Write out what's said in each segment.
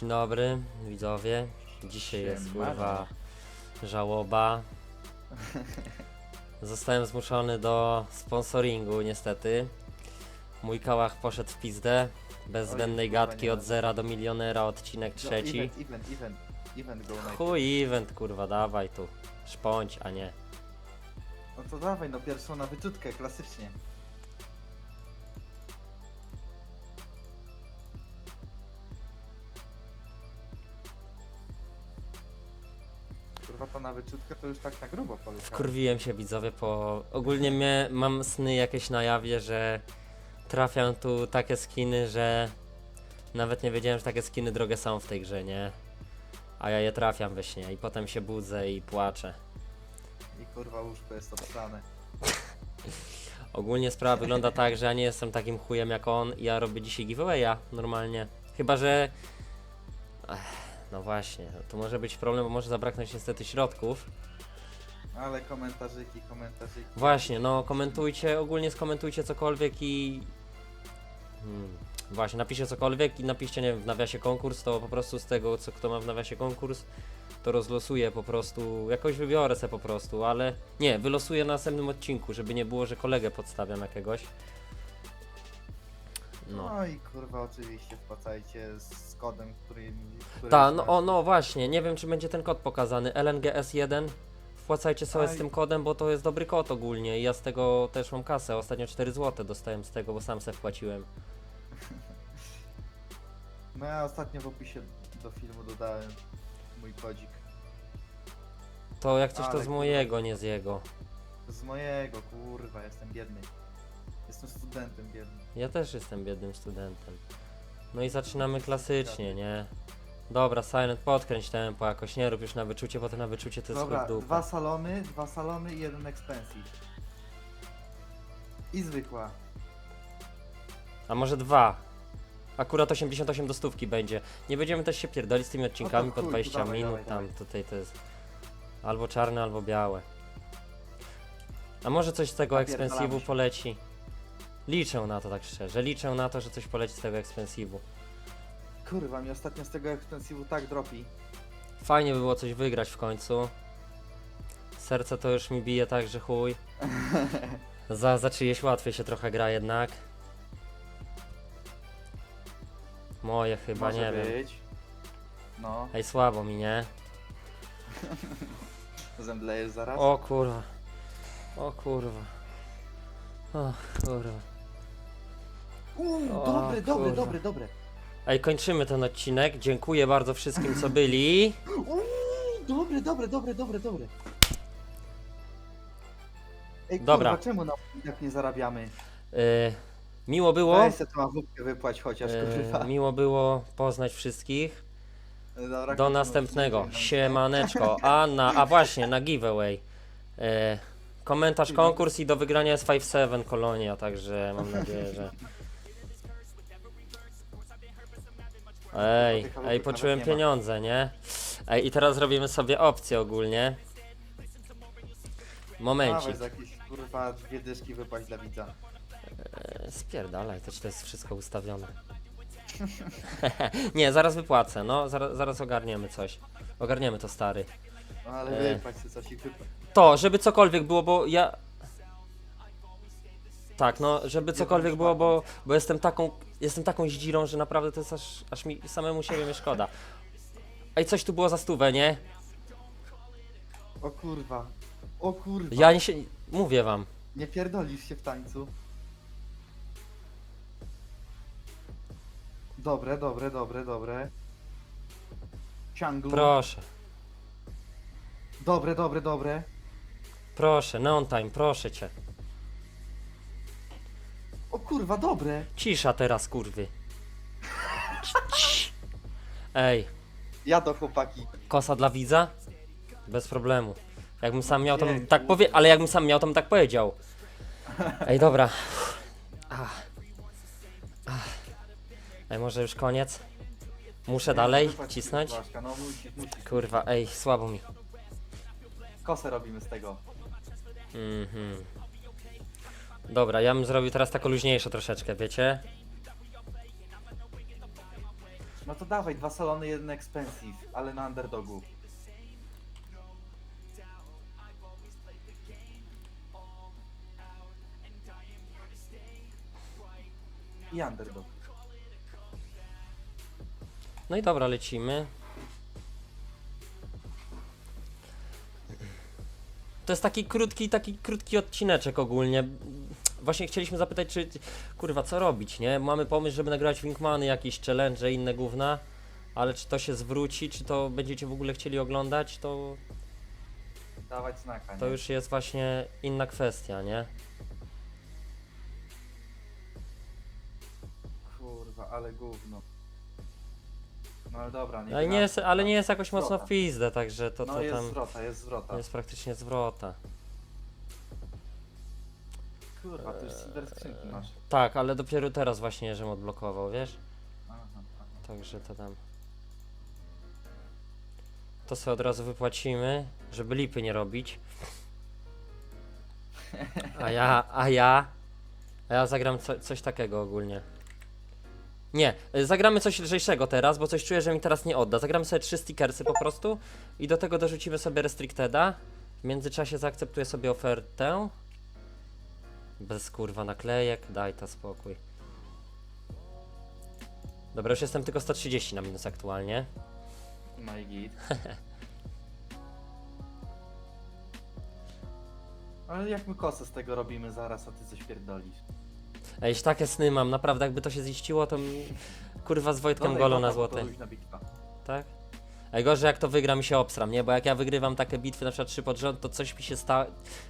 Dzień dobry, widzowie. Dzisiaj jest Siemano. kurwa żałoba. Zostałem zmuszony do sponsoringu, niestety. Mój kałach poszedł w pizdę. Bez Oj, zbędnej kurwa, gadki nie od ma. zera do milionera, odcinek No, trzeci. Event, event, event, event go najpierw. Chuj event, kurwa, dawaj tu. Szpąć, a nie. No to dawaj, no pierwszą na wyczutkę, klasycznie. Kurwa, to na wyczutkę to już tak na grubo poleciało. Wkurwiłem się widzowie, po... Ogólnie mnie, mam sny jakieś na jawie, że trafiam tu takie skiny, że nawet nie wiedziałem, że takie skiny drogie są w tej grze, nie? A ja je trafiam we śnie i potem się budzę i płaczę. I kurwa łóżko jest obsrane. Ogólnie sprawa wygląda tak, że ja nie jestem takim chujem jak on i ja robię dzisiaj giveawaya normalnie. Chyba, że... No właśnie, to może być problem, bo może zabraknąć niestety środków. Ale komentarzyki, komentarzyki. Właśnie, no komentujcie, ogólnie skomentujcie cokolwiek i... Hmm, właśnie, napiszcie cokolwiek i napiszcie, nie wiem, w nawiasie konkurs, to po prostu z tego, co kto ma w nawiasie konkurs, to rozlosuję po prostu, jakoś wybiorę se po prostu, ale nie, wylosuję na następnym odcinku, żeby nie było, że kolegę podstawiam jakiegoś. No. No i kurwa oczywiście wpłacajcie z kodem, który... który Ta, no, o, no właśnie, nie wiem czy będzie ten kod pokazany, LNGS1. Wpłacajcie sobie z Aj. tym kodem, bo to jest dobry kod ogólnie i ja z tego też mam kasę. Ostatnio 4 zł dostałem z tego, bo sam se wpłaciłem. No ja ostatnio w opisie do filmu dodałem mój kodzik. To jak coś to Ale z kurwa. mojego, nie z jego. Z mojego, kurwa, jestem biedny. Jestem studentem biednym. Ja też jestem biednym studentem. No i zaczynamy klasycznie, nie? Dobra, Silent, podkręć tempo jakoś, nie rób już na wyczucie, bo to na wyczucie to jest Dobra, dupę. dwa salony, dwa salony i jeden expensive. I zwykła. A może dwa? Akurat 88 do stówki będzie. Nie będziemy też się pierdolić z tymi odcinkami po chuj, to 20 dawaj, minut, dawaj, tam dawaj. tutaj to jest albo czarne, albo białe. A może coś z tego Napierdalamy expensive'u się. poleci? Liczę na to tak szczerze, liczę na to, że coś poleci z tego expensive'u. Kurwa, mi ostatnio z tego expensive'u tak dropi. Fajnie by było coś wygrać w końcu. Serce to już mi bije tak, że chuj. Za, za czyjeś łatwiej się trochę gra jednak. Moje chyba, Może nie wiem. być. No, Ej, słabo mi, nie? zemdlejesz zaraz. O kurwa. O kurwa. O kurwa. Uuu, o, dobre, dobre, kurwa. dobre, dobre. Ej, kończymy ten odcinek. Dziękuję bardzo wszystkim, co byli. Uuu, dobre, dobre, dobre, dobre, dobre. Ej, Dobra. kurwa, czemu na tak nie zarabiamy? Yy, miło było. Weź se tą awupkę wypłać chociaż, kurwa. Yy, miło było poznać wszystkich. Dobra, Do następnego. odcinek. Siemaneczko. A na, a właśnie, na giveaway. E, komentarz, konkurs i do wygrania jest 5-7 kolonia, także mam nadzieję, że... Ej, ej, poczułem pieniądze, nie? Ej, i teraz robimy sobie opcję ogólnie. Momencik. Za jakieś kurwa dwie dyszki wypłać dla widza. E, Spierdalaj, to, to jest wszystko ustawione. Nie, zaraz wypłacę, no, zaraz, zaraz ogarniemy coś. Ogarniemy to, stary. No ale E. wypłać sobie coś i. To, żeby cokolwiek było, bo ja. Tak, no, żeby cokolwiek było, bo, bo jestem taką. Jestem taką zdzirą, że naprawdę to jest aż, aż mi samemu siebie mnie szkoda. Ej, coś tu było za stówę, nie? O kurwa. O kurwa. Ja nie się. Mówię wam. Nie pierdolisz się w tańcu. Dobre, dobre, dobre, dobre. Ciąglu. Proszę, Dobre, dobre, dobre. proszę, neon time, proszę cię. Kurwa, dobre. Cisza teraz, kurwy. Cii. Ej, Ja do chłopaki. kosa dla widza? Bez problemu. Jakbym sam miał, to bym tak powie, ale jakbym sam miał, to bym tak powiedział. Ej, dobra. Ach. Ach. Ej, może już koniec? Muszę dalej Wypłać cisnąć? Blaszka, No musisz, musisz. Kurwa, ej, słabo mi. Kosę robimy z tego. Mhm. Dobra, ja bym zrobił teraz taką luźniejszą troszeczkę, wiecie? No to dawaj, dwa salony, jeden expensive, ale na underdogu. I underdog. No i dobra, lecimy. To jest taki krótki, taki krótki odcineczek ogólnie. Właśnie chcieliśmy zapytać, czy kurwa co robić, nie? Mamy pomysł, żeby nagrywać Wingmany, jakieś challenge, inne gówna, ale czy to się zwróci, czy to będziecie w ogóle chcieli oglądać, to, Dawać znaka, nie? to już jest właśnie inna kwestia, nie? Kurwa, ale gówno. No ale dobra, nie Ale nie jest, ale nie jest jakoś mocno w pizdę, także to No co jest tam zwrota, jest zwrota. jest praktycznie zwrota. Kurwa, ty już silver skrzynki masz. Tak, ale dopiero teraz właśnie, żem odblokował, wiesz? Aha. Także to tam. To sobie od razu wypłacimy, żeby lipy nie robić. A ja, a ja, a ja zagram co, coś takiego ogólnie. Nie, y, zagramy coś lżejszego teraz, bo coś czuję, że mi teraz nie odda. Zagramy sobie trzy stickersy po prostu i do tego dorzucimy sobie restricteda. W międzyczasie zaakceptuję sobie ofertę. Bez kurwa naklejek, daj to spokój. Dobra, już jestem tylko 130 na minus aktualnie. I git. Ale jak my kosę z tego robimy zaraz, a ty coś pierdolisz. Ej, już takie sny mam, naprawdę jakby to się ziściło, to mi... kurwa z Wojtkiem i na to złoty, luźna bitwa. tak? Ej, gorzej jak to wygram i się obsram, nie? Bo jak ja wygrywam takie bitwy, na przykład trzy pod rząd, to coś mi się sta...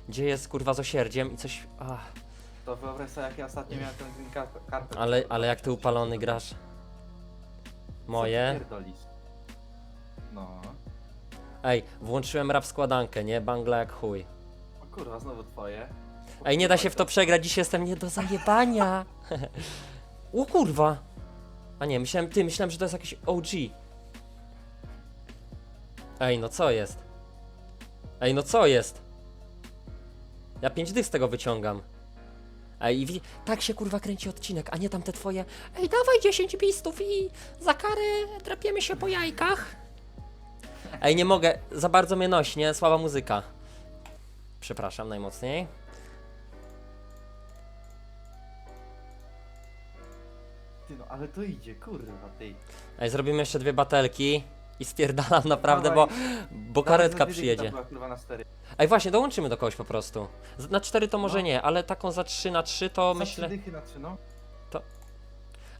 dzieje z kurwa z osierdziem i coś... Ach. To wyobraź sobie, jak ja ostatnio miałem ten green carpet Ale, ale jak ty upalony grasz? Co ty Moje? pierdolisz? No. Ej, włączyłem rap składankę, nie? Bangla jak chuj. O kurwa, znowu twoje. Ej, nie da się w to przegrać, dziś jestem nie do zajebania. o kurwa. A nie, myślałem, ty, myślałem, że to jest jakiś OG. Ej, no co jest? Ej, no co jest? Ja 5 dych z tego wyciągam. Ej, i wi- tak się kurwa kręci odcinek, a nie tam te twoje. Ej, dawaj 10 bistów i za karę drapiemy się po jajkach. Ej, nie mogę, za bardzo mnie nosi, nie? Słaba muzyka. Przepraszam najmocniej. Ty no, ale to idzie, kurwa, ty. Ej, zrobimy jeszcze dwie batelki i spierdalam naprawdę, bo, bo karetka przyjedzie. Ej, właśnie, dołączymy do kogoś po prostu. Z- Na cztery to może No. nie, ale taką za trzy na trzy to Za myślę... dychy na trzy, no.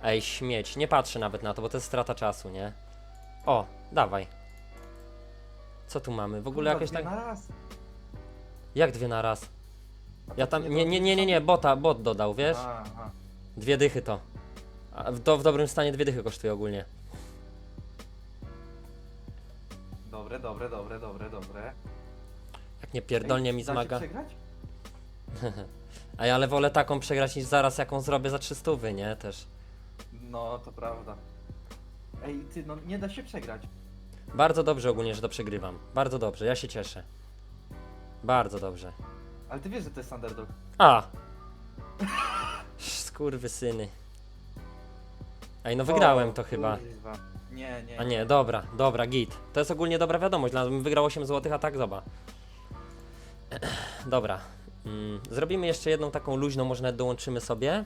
Ej, śmieć, nie patrzę nawet na to, bo to jest strata czasu, nie? O, dawaj. Co tu mamy? W ogóle Kurwa, jakieś dwie tak... na raz. Jak dwie na raz? Ja to tam... Nie, nie, nie, nie, nie, bota, bot dodał, wiesz? Aha. Dwie dychy to. A w- to w dobrym stanie dwie dychy kosztuje ogólnie. Dobre, dobre, dobre, dobre, dobre. Jak nie pierdolnie Ej, mi da się zmaga. przegrać? Ej, ale wolę taką przegrać niż zaraz jaką zrobię za 300, nie? Też. No, to prawda. Ej, ty, no nie da się przegrać. Bardzo dobrze ogólnie, że to przegrywam. Bardzo dobrze, ja się cieszę. Bardzo dobrze. Ale ty wiesz, że to jest underdog. A! Skurwy syny. Ej, no wygrałem to chyba. Kurwa. Nie, nie. A nie, dobra, dobra, git. To jest ogólnie dobra wiadomość, dla mnie wygrał 8 zł, a tak zoba. Dobra. Mm, zrobimy jeszcze jedną taką luźną, może nawet dołączymy sobie.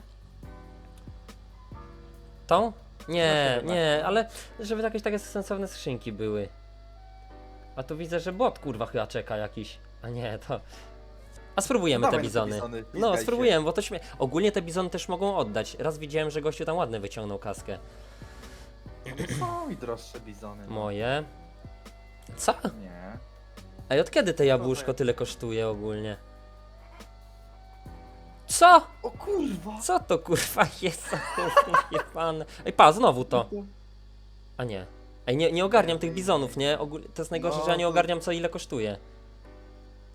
Tą? Nie, Zobaczymy, nie, ale żeby jakieś takie sensowne skrzynki były. A tu widzę, że bot kurwa chyba czeka jakiś. A nie, to... A spróbujemy No te dawaj bizony. bizony, No, pizgaj się. spróbujemy, bo to śmie... Ogólnie te bizony też mogą oddać. Raz widziałem, że gościu tam ładny wyciągnął kaskę. Są i droższe bizony. No. Moje. Co? Nie. Ej, od kiedy te jabłuszko tyle kosztuje ogólnie? Co? O kurwa! Co to kurwa jest za pan? Ej, pa, znowu to. A nie. Ej, nie, nie ogarniam tych bizonów, nie? Ogól... To jest najgorsze, No, że ja nie to- ogarniam co ile kosztuje.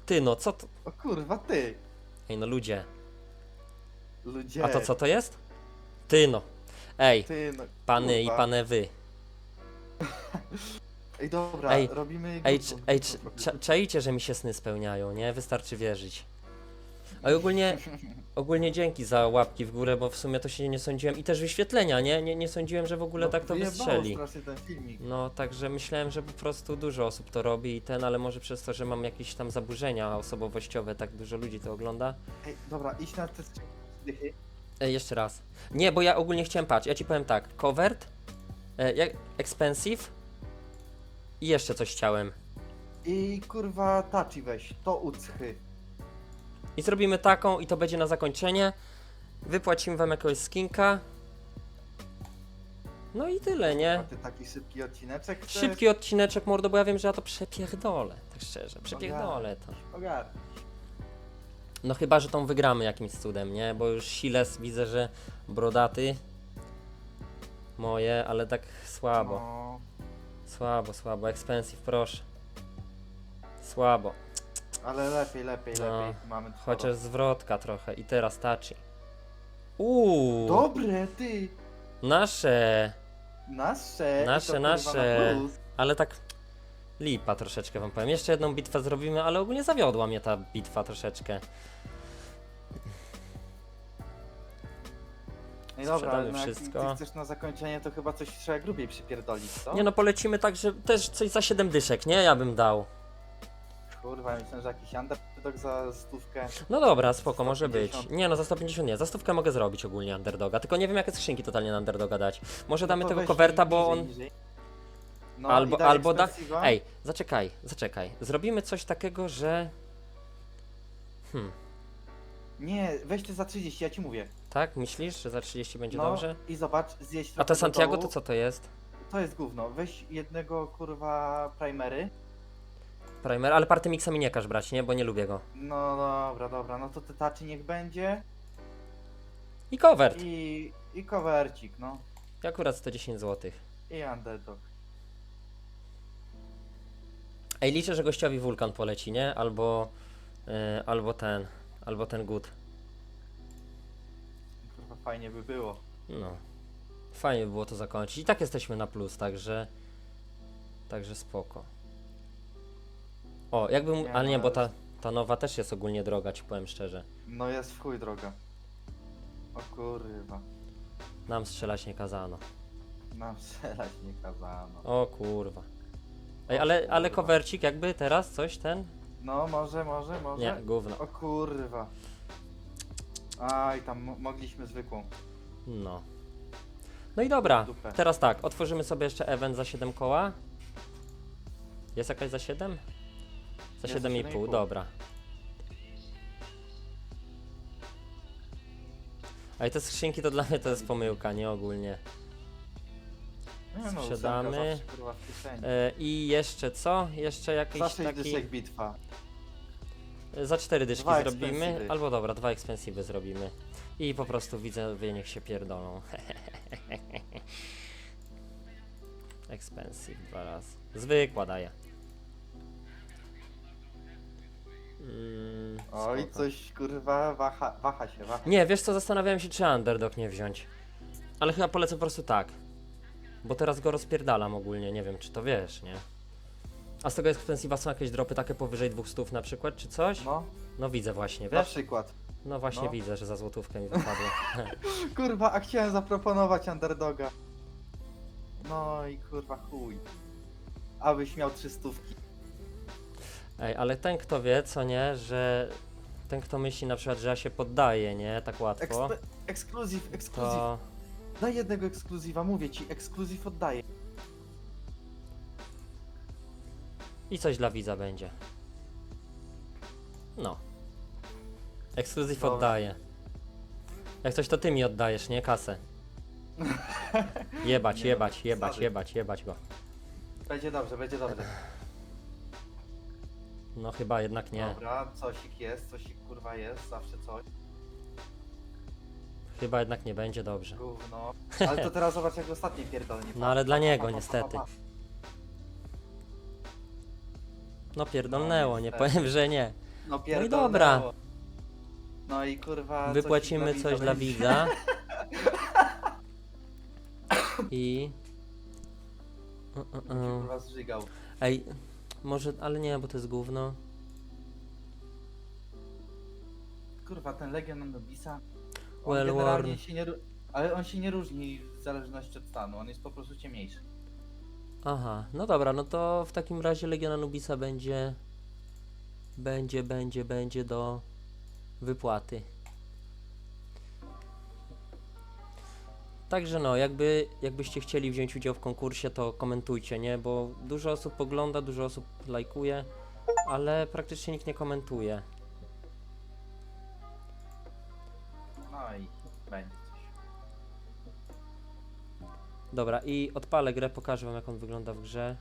Ty no, co to? O kurwa, ty! Ej, no ludzie. Ludzie. A to co to jest? Ty no. Ej, Ty, no, pany i kurwa. panewy. Ej, dobra, Ej, robimy... Ej, grupą, cz- ej, grupą cza- czajcie, że mi się sny spełniają, nie? Wystarczy wierzyć. A i ogólnie, ogólnie dzięki za łapki w górę, bo w sumie to się nie sądziłem. I też wyświetlenia, nie? Nie, nie sądziłem, że w ogóle No, tak to wyjebało wystrzeli. strasznie ten filmik. No, także myślałem, że po prostu dużo osób to robi i ten, ale może przez to, że mam jakieś tam zaburzenia osobowościowe, tak dużo ludzi to ogląda. Ej, dobra, idź na te dychy. Ej, jeszcze raz. Nie, bo ja ogólnie chciałem patrz. Ja ci powiem tak. Covered, e, jak, expensive i jeszcze coś chciałem. I kurwa tachi weź, to uchy. I zrobimy taką i to będzie na zakończenie. Wypłacimy wam jakiegoś skinka. No i tyle, A nie? ty taki szybki odcineczek chcesz? Szybki odcineczek, mordo, bo ja wiem, że ja to przepierdolę. Tak szczerze, przepierdolę to. Ogarnij. No chyba, że tą wygramy jakimś cudem, nie? Bo już Siles widzę, że brodaty. Moje, ale tak słabo. No, Słabo, słabo. Expensive, proszę. Słabo. ale lepiej, lepiej, No, lepiej. Mamy sporo. Chociaż zwrotka trochę. I teraz tachi. Uuu, Dobre, ty! nasze. Nasze! i Nasze, nasze. Plus. Ale tak lipa troszeczkę wam powiem. Jeszcze jedną bitwę zrobimy, ale ogólnie zawiodła mnie ta bitwa troszeczkę. No i dobra, Sprzedamy no jak wszystko. ty chcesz na zakończenie, to chyba coś trzeba grubiej przypierdolić, co? Nie no, polecimy tak, że też coś za 7 dyszek, nie? Ja bym dał. Kurwa, myślę, że jakiś underdog za stówkę. No dobra, spoko, może być. 150. Nie no, za 150 nie. Za stówkę mogę zrobić ogólnie underdoga. Tylko nie wiem, jakie skrzynki totalnie na underdoga dać. Może damy No to tego weź coverta, niżej, bo on... niżej. No, albo i albo da... expensive'a. Ej, zaczekaj, zaczekaj. Zrobimy coś takiego, że... Hmm, Nie, weź ty za 30, ja ci mówię. tak? Myślisz, że za 30 będzie no dobrze? i zobacz, zjeść A to Santiago dołu. to co to jest? To jest gówno. Weź jednego kurwa primery. Primer, ale party mixa mi nie każ brać, nie? Bo nie lubię go. No dobra, dobra, no to te taczy niech będzie. I covert. I, i covercik, no. I akurat 110 zł. I underdog. Ej, liczę, że gościowi wulkan poleci, nie? Albo... Yy, albo ten... Albo ten good. Kurwa fajnie by było. No. Fajnie by było to zakończyć. I tak jesteśmy na plus, także. Także spoko. O, jakbym. Nie, ale nie, no, bo ta, ta nowa też jest ogólnie droga, ci powiem szczerze. No jest w chuj droga. O kurwa. Nam strzelać nie kazano. Nam strzelać nie kazano. O kurwa. Ej, ale, ale covercik jakby teraz coś ten? No może, może, może. Nie, gówno. O kurwa. Aj, tam mo- mogliśmy zwykłą. No. No i dobra, Dupę. teraz tak, otworzymy sobie jeszcze event za 7 koła. Jest jakaś za 7? Za Jest za 7,5, 7,5. dobra. A i te skrzynki to dla mnie to jest pomyłka, nie ogólnie. Nie no, Sprzedamy. ósemka zawsze, kurwa w kieszeni. E, I jeszcze co? Jeszcze jakiś Za 6 taki... dyszek bitwa. Za cztery dyszki Dwa zrobimy, expensive. albo dobra, dwa expensive zrobimy. I po prostu widzowie niech się pierdolą. expensive dwa razy. Zwykła daje. Mm, Oj, spoko. coś kurwa waha, waha się, waha. Nie, wiesz co, zastanawiałem się czy underdog nie wziąć. Ale chyba polecę po prostu tak. Bo teraz go rozpierdalam ogólnie, nie wiem czy to wiesz, nie? A z tego expensive'a są jakieś dropy takie powyżej 200 na przykład, czy coś? No, No widzę właśnie, na wiesz? przykład. No właśnie No. widzę, że za złotówkę mi wypadło. Kurwa, a chciałem zaproponować underdoga. No i kurwa chuj. Abyś miał trzy stówki. Ej, ale ten kto wie, co nie, że ten kto myśli na przykład, że ja się poddaję, nie, tak łatwo, Ekspe- ekskluzyw, ekskluzyw. to Daj jednego ekskluzywa, mówię ci, ekskluzyw oddaję. i coś dla widza będzie. No. Ekskluzyw Dobra. oddaję. Jak coś to ty mi oddajesz, nie? Kasę. Jebać, Nie no, jebać, jebać, jebać, jebać go. Będzie dobrze, będzie dobrze. No chyba jednak nie. Dobra, cosik jest, cosik kurwa jest, zawsze coś. Chyba jednak nie będzie dobrze. Gówno. Ale to teraz zobacz jak ostatni pierdolnie. No ale dla niego niestety. No pierdolnęło, No, nie powiem, że nie. No No i dobra. No i kurwa. Wypłacimy coś dla widza. I... Będzie, u. Kurwa zżygał. Ej, może, ale nie, bo to jest gówno. kurwa, ten Legion Anubisa, on Well generalnie worn. się nie, ró- ale on się nie różni w zależności od stanu, on jest po prostu ciemniejszy. Aha, no dobra, no to w takim razie Legion Anubisa będzie. Będzie, będzie, będzie do wypłaty. Także no, jakby, jakbyście chcieli wziąć udział w konkursie, to komentujcie, nie? Bo dużo osób pogląda, dużo osób lajkuje, ale praktycznie nikt nie komentuje. Będzie coś. Dobra, i odpalę grę, pokażę wam jak on wygląda w grze.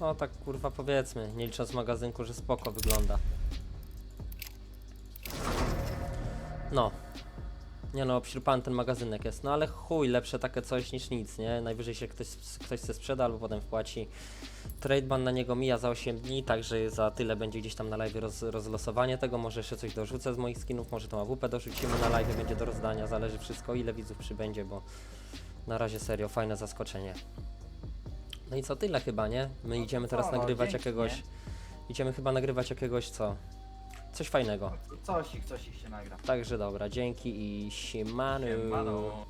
O tak kurwa powiedzmy, nie licząc magazynku, że spoko wygląda. No. Nie no, obśrupany ten magazynek jest, no ale chuj, lepsze takie coś niż nic, nie? Najwyżej się ktoś, ktoś se sprzeda albo potem wpłaci. Tradeban na niego mija za 8 dni, także za tyle będzie gdzieś tam na live roz, rozlosowanie tego. Może jeszcze coś dorzucę z moich skinów, może tą AWP dorzucimy na live, będzie do rozdania, zależy wszystko ile widzów przybędzie, bo na razie serio, fajne zaskoczenie. No i co, tyle chyba, nie? My No idziemy co, teraz no, nagrywać dzięki, jakiegoś... nie? Idziemy chyba nagrywać jakiegoś co? Coś fajnego. Coś ich, coś ich się nagra. Także dobra, dzięki i siemanu. Siemano.